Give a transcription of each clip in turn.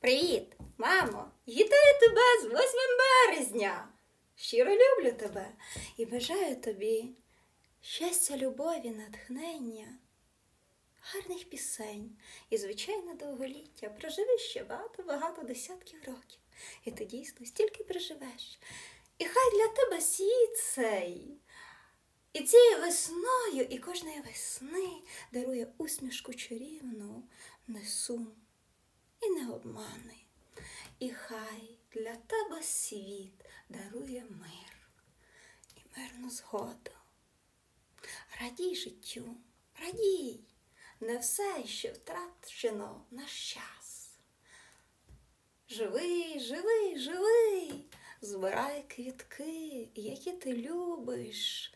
Привіт, мамо! Вітаю тебе з 8 березня! Щиро люблю тебе і бажаю тобі щастя, любові, натхнення, гарних пісень і, звичайно, довголіття. Проживи ще багато-багато десятків років. І ти дійсно стільки проживеш. І хай для тебе світ цей. І цією весною, і кожної весни дарує усмішку чарівну, не сум і не обмани. І хай для тебе світ дарує мир і мирну згоду. Радій життю, радій, не все ще втрачено наш час. Живи, живи, живи, збирай квітки, які ти любиш.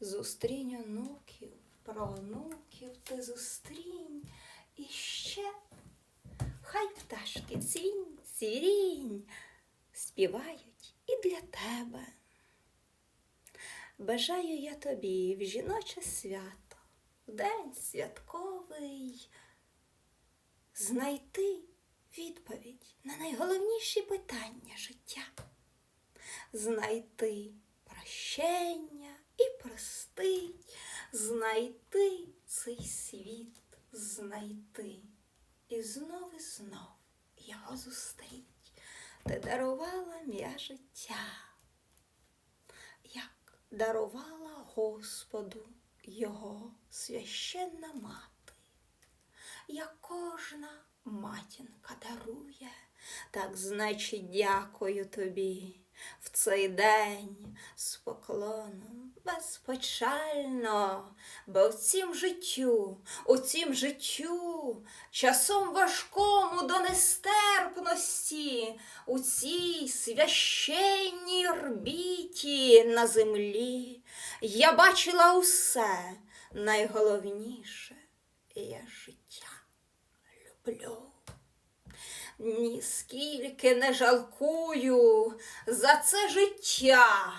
Зустрінь онуків, правонуків ти зустрінь і ще хай пташки цвінь, цвірінь співають і для тебе. Бажаю я тобі в жіноче свято, в день святковий, знайти відповідь на найголовніші питання життя, знайти прощення і простить, знайти цей світ, знайти і знов і знов його зустріть. Ти дарувала м'я життя, як дарувала Господу його священна мати, як кожна матінка дарує, так значить дякую тобі в цей день з поклоном безпечально, бо в цім життю, у цім життю, часом важкому до нестерпності, у цій священній орбіті на землі, я бачила усе найголовніше, я життя люблю. Ніскільки не жалкую за це життя,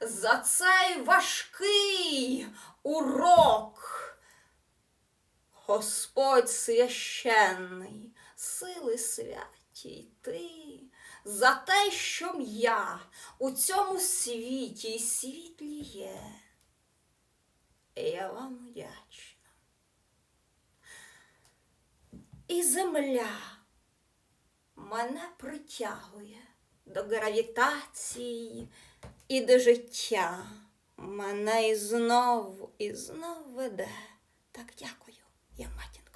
за цей важкий урок. Господь священний, сили святі ти, за те, що я у цьому світі світлі є. Я вам вдячна. І земля мене притягує до гравітації і до життя. Мене і знов і знов веде. Так дякую, я матінка.